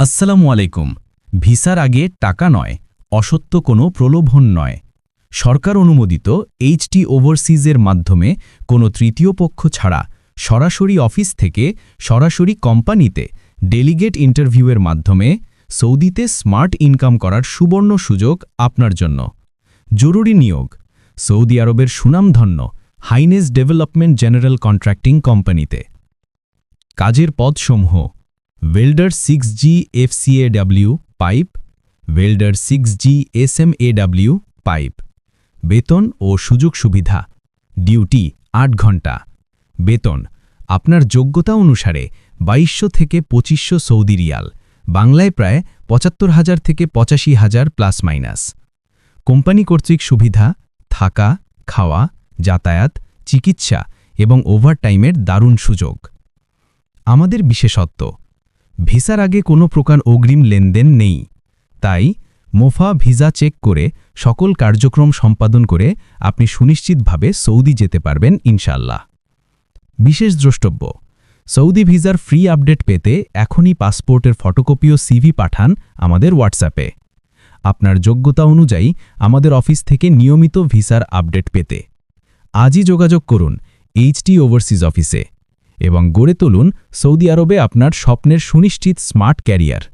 আসসালামু আলাইকুম। ভিসার আগে টাকা নয়, অসত্য কোনো প্রলোভন নয়। সরকার অনুমোদিত এইচটি ওভারসিজের মাধ্যমে কোনো তৃতীয় পক্ষ ছাড়া সরাসরি অফিস থেকে সরাসরি কোম্পানিতে ডেলিগেট ইন্টারভিউয়ের মাধ্যমে সৌদিতে স্মার্ট ইনকাম করার সুবর্ণ সুযোগ আপনার জন্য। জরুরি নিয়োগ, সৌদি আরবের সুনামধন্য হাইনেস ডেভেলপমেন্ট জেনারেল কন্ট্রাক্টিং কোম্পানিতে। কাজের পদসমূহ welder six G FCAW pipe welder six G SMAW pipe বেতন ও সুযোগ সুবিধা ডিউটি আট ঘণ্টা, বেতন, আপনার যোগ্যতা অনুসারে বাইশশো থেকে পঁচিশশো সৌদি রিয়াল, বাংলায় প্রায় পঁচাত্তর হাজার থেকে পঁচাশি হাজার প্লাস মাইনাস। কোম্পানি কর্তৃক সুবিধা, থাকা, খাওয়া, যাতায়াত, চিকিৎসা এবং ওভারটাইমের দারুণ সুযোগ। আমাদের বিশেষত্ব ভিসার আগে কোনো প্রকার অগ্রিম লেনদেন নেই। তাই মোফা ভিসা চেক করে সকল কার্যক্রম সম্পাদন করে আপনি সুনিশ্চিতভাবে সৌদি যেতে পারবেন ইনশাল্লাহ বিশেষ দ্রষ্টব্য, সৌদি ভিসার ফ্রি আপডেট পেতে এখনই পাসপোর্টের ফটোকপি ও সিভি পাঠান আমাদের হোয়াটসঅ্যাপে। আপনার যোগ্যতা অনুযায়ী আমাদের অফিস থেকে নিয়মিত ভিসার আপডেট পেতে। আজই যোগাযোগ করুন এইচটি ওভারসিজ অফিসে। এবং গড়ে তুলুন সৌদি আরবে আপনার স্বপ্নের সুনিশ্চিত স্মার্ট ক্যারিয়ার।